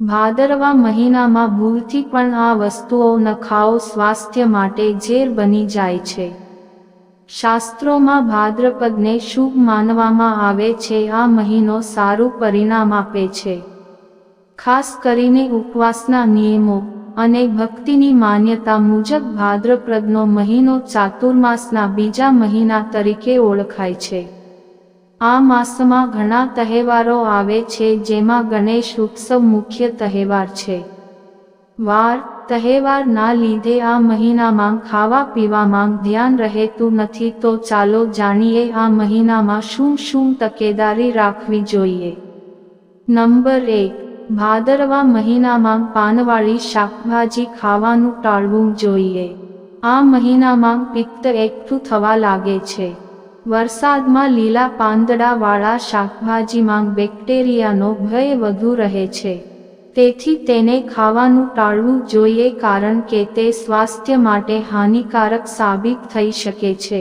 ભાદરવા મહિનામાં ભૂલથી પણ આ વસ્તુઓ ન ખાઓ, સ્વાસ્થ્ય માટે ઝેર બની જાય છે. શાસ્ત્રોમાં ભાદ્રપદને શુભ માનવામાં આવે છે, આ મહિનો સારું પરિણામ આપે છે. ખાસ કરીને ઉપવાસના નિયમો અને ભક્તિની માન્યતા મુજબ ભાદ્રપદનો મહિનો ચાતુર્માસના બીજા મહિના તરીકે ઓળખાય છે. આ માસમાં ઘણા તહેવારો આવે છે જેમાં ગણેશ ઉત્સવ મુખ્ય તહેવાર છે. વાર, તહેવારના લીધે આ મહિનામાં ખાવા પીવામાં ધ્યાન રહેતું નથી તો ચાલો જાણીએ આ મહિનામાં શું શું તકેદારી રાખવી જોઈએ. નંબર એક, ભાદરવા મહિનામાં પાનવાળી શાકભાજી ખાવાનું ટાળવું જોઈએ. આ મહિનામાં પિત્ત એકઠું થવા લાગે છે. વરસાદમાં લીલા પાંદડાવાળા શાકભાજીમાં બેક્ટેરિયાનો ભય વધુ રહે છે. તેથી તેને ખાવાનું ટાળવું જોઈએ કારણ કે તે સ્વાસ્થ્ય માટે હાનિકારક સાબિત થઈ શકે છે.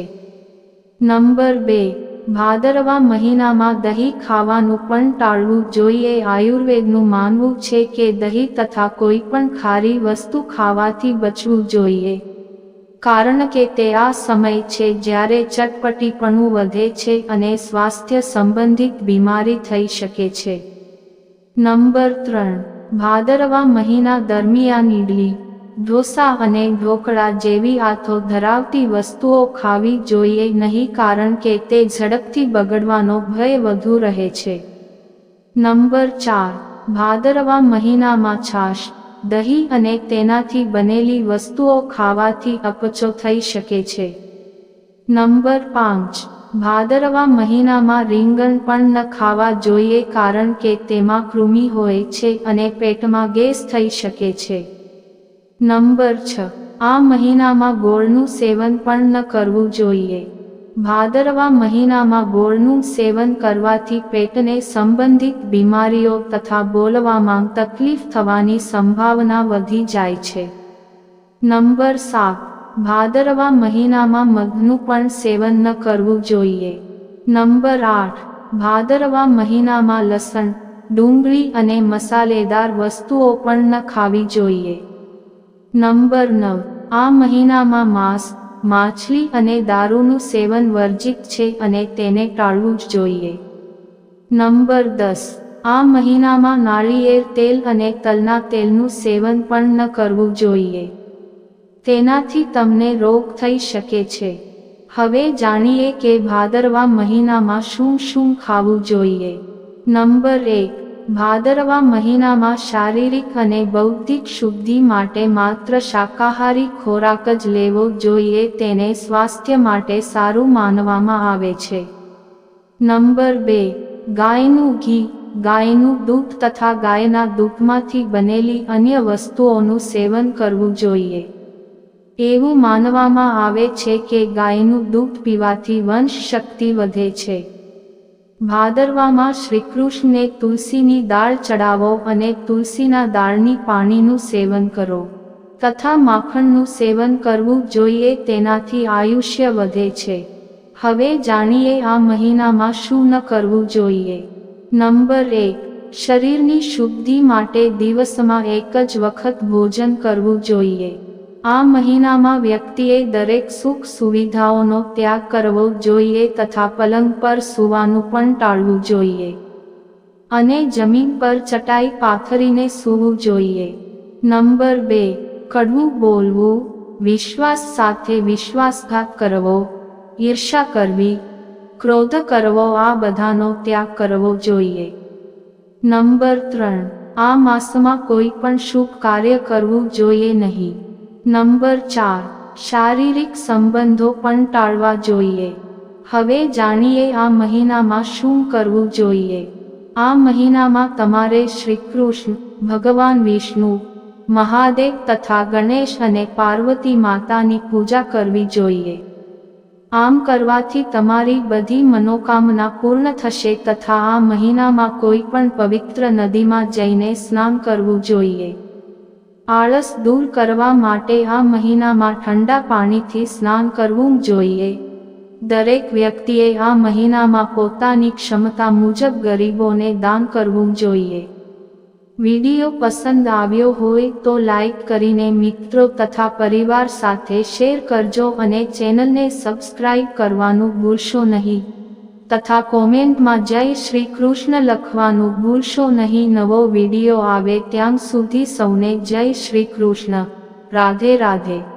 નંબર બે. ભાદરવા મહિનામાં દહીં ખાવાનું પણ ટાળવું જોઈએ. આયુર્વેદનું માનવું છે કે દહીં તથા કોઈ પણ ખારી વસ્તુ ખાવાથી બચવું જોઈએ. કારણ કે તે આ સમય છે જ્યારે ચટપટીપણું વધે છે અને સ્વાસ્થ્ય સંબંધિત બીમારી થઈ શકે છે. નંબર ત્રણ. ભાદરવા મહિના દરમિયાન ઈડલી, ઢોસા અને ઢોકળા જેવી આથો ધરાવતી વસ્તુઓ ખાવી જોઈએ નહીં કારણ કે તે ઝડપથી બગડવાનો ભય વધુ રહે છે. નંબર ચાર. ભાદરવા મહિનામાં છાશ દહીં અને તેનાથી બનેલી વસ્તુઓ ખાવાથી અપચો થઈ શકે છે. નંબર પાંચ. ભાદરવા મહિનામાં રીંગણ પણ ન ખાવા જોઈએ કારણ કે તેમાં કૃમિ હોય છે અને પેટમાં ગેસ થઈ શકે છે. નંબર છ. આ મહિનામાં ગોળનું સેવન પણ ન કરવું જોઈએ. ભાદરવા મહિનામાં ગોળનું સેવન કરવાથી પેટને સંબંધિત બીમારીઓ તથા બોલવામાં તકલીફ થવાની સંભાવના વધી જાય છે. નંબર સાત. ભાદરવા મહિનામાં મધનું પણ સેવન ન કરવું જોઈએ. નંબર આઠ. ભાદરવા મહિનામાં લસણ, ડુંગળી અને મસાલેદાર વસ્તુઓ પણ ન ખાવી જોઈએ. નંબર નવ. આ મહિનામાં માંસ માછલી અને દારૂનું સેવન વર્જિત છે અને તેને ટાળવું જ જોઈએ. નંબર દસ. આ મહિનામાં નાળિયેર તેલ અને તલના તેલનું સેવન પણ ન કરવું જોઈએ. તેનાથી તમને રોગ થઈ શકે છે. હવે જાણીએ કે ભાદરવા મહિનામાં શું શું ખાવું જોઈએ. નંબર એક. ભાદરવા મહિનામાં શારીરિક અને બૌદ્ધિક શુદ્ધિ માટે માત્ર શાકાહારી ખોરાક જ લેવો જોઈએ, તેને સ્વાસ્થ્ય માટે સારું માનવામાં આવે છે. નંબર બે, ગાયનું ઘી. ગાયનું દૂધ તથા ગાયના દૂધમાંથી બનેલી અન્ય વસ્તુઓનું સેવન કરવું જોઈએ. એવું માનવામાં આવે છે કે ગાયનું દૂધ પીવાથી વંશ શક્તિ વધે છે. ભાદરવામાં શ્રીકૃષ્ણને તુલસીની દાળ ચડાવો અને તુલસીના દાળની પાણીનું સેવન કરો. તથા માખણનું સેવન કરવું જોઈએ તેનાથી આયુષ્ય વધે છે. હવે જાણીએ આ મહિનામાં શું ન કરવું જોઈએ. નંબર એક, શરીરની શુદ્ધિ માટે દિવસમાં એક જ વખત ભોજન કરવું જોઈએ. આ મહિનામાં વ્યક્તિએ દરેક સુખ સુવિધાઓનો ત્યાગ કરવો જોઈએ તથા પલંગ પર સૂવાનું પણ ટાળવું જોઈએ. અને જમીન પર ચટાઈ પાથરીને સૂવું જોઈએ. નંબર બે, કડવું બોલવું, વિશ્વાસ સાથે વિશ્વાસઘાત કરવો ઈર્ષા કરવી, ક્રોધ કરવો, આ બધાનો ત્યાગ કરવો જોઈએ. નંબર ત્રણ, આ માસમાં કોઈ પણ શુભ કાર્ય કરવું જોઈએ નહીં. નંબર ચાર, શારીરિક સંબંધો પણ ટાળવા જોઈએ. હવે જાણીએ આ મહિનામાં શું કરવું જોઈએ. આ મહિનામાં તમારે શ્રી કૃષ્ણ, ભગવાન વિષ્ણુ, મહાદેવ તથા ગણેશ અને પાર્વતી માતાની પૂજા કરવી જોઈએ. આમ કરવાથી તમારી બધી મનોકામના પૂર્ણ થશે તથા આ મહિનામાં કોઈ પણ પવિત્ર નદીમાં જઈને સ્નાન કરવું જોઈએ. આળસ દૂર કરવા માટે આ મહિનામાં ઠંડા પાણીથી સ્નાન કરવું જોઈએ. દરેક વ્યક્તિએ આ મહિનામાં પોતાની ક્ષમતા મુજબ ગરીબોને દાન કરવું જોઈએ. વીડિયો પસંદ આવ્યો હોય તો લાઈક કરીને મિત્રો તથા પરિવાર સાથે શેર કરજો અને ચેનલને સબસ્ક્રાઇબ કરવાનું ભૂલશો નહીં. તથા કોમેન્ટમાં જય શ્રી કૃષ્ણ લખવાનું ભૂલશો નહીં. નવો વિડિયો આવે ત્યાં સુધી સૌને જય શ્રી કૃષ્ણ. રાધે રાધે.